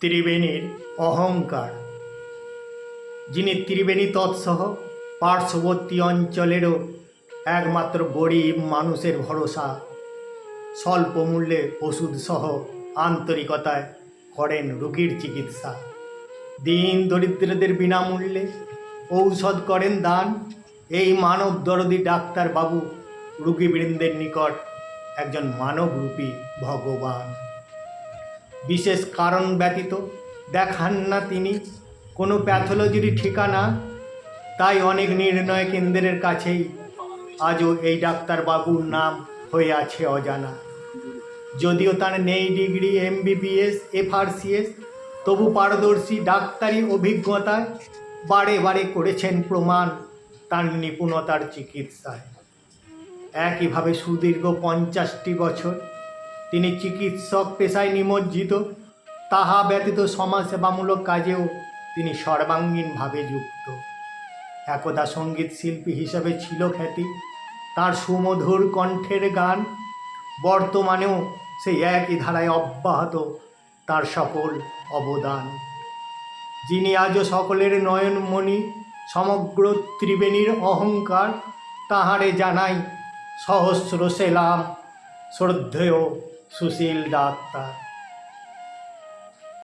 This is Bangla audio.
ত্রিবেণীর অহংকার। যিনি ত্রিবেণী তৎসহ পার্শ্ববর্তী অঞ্চলেরও একমাত্র গরিব মানুষের ভরসা, স্বল্প মূল্যে ওষুধ সহ আন্তরিকতায় করেন রোগীর চিকিৎসা। দিন দরিদ্রদের বিনামূল্যে ঔষধ করেন দান। এই মানব দরদি ডাক্তারবাবু রুগীবৃন্দের নিকট একজন মানবরূপী ভগবান। বিশেষ কারণ ব্যতীত দেখান না তিনি। কোনো প্যাথোলজির ঠিকানা? তাই অনেক নির্ণয় কেন্দ্রের কাছেই আজও এই ডাক্তারবাবুর নাম হয়ে আছে অজানা। যদিও তার নেই ডিগ্রি, এমবিবিএস, এফআরসিএস, তবু পারদর্শী ডাক্তারি অভিজ্ঞতায় বারে বারে করেছেন প্রমাণ তার নিপুণতার চিকিৎসায়। একইভাবে সুদীর্ঘ পঞ্চাশটি বছর তিনি চিকিৎসক পেশায় নিমজ্জিত। তাহা ব্যতীত সমাজসেবামূলক কাজেও তিনি সর্বাঙ্গীনভাবে যুক্ত। একদা সংগীত শিল্পী হিসেবে ছিল খ্যাতি। তার সুমধুর কণ্ঠের গান বর্তমানেও সেই একই ধারায় অব্যাহত। তার সকল অবদান। যিনি আজও সকলের নয়নমণি, সমগ্র ত্রিবেণীর অহংকার, তাহারে জানাই সহস্র সেলাম শ্রদ্ধেয়। সুশীল ডাক্তার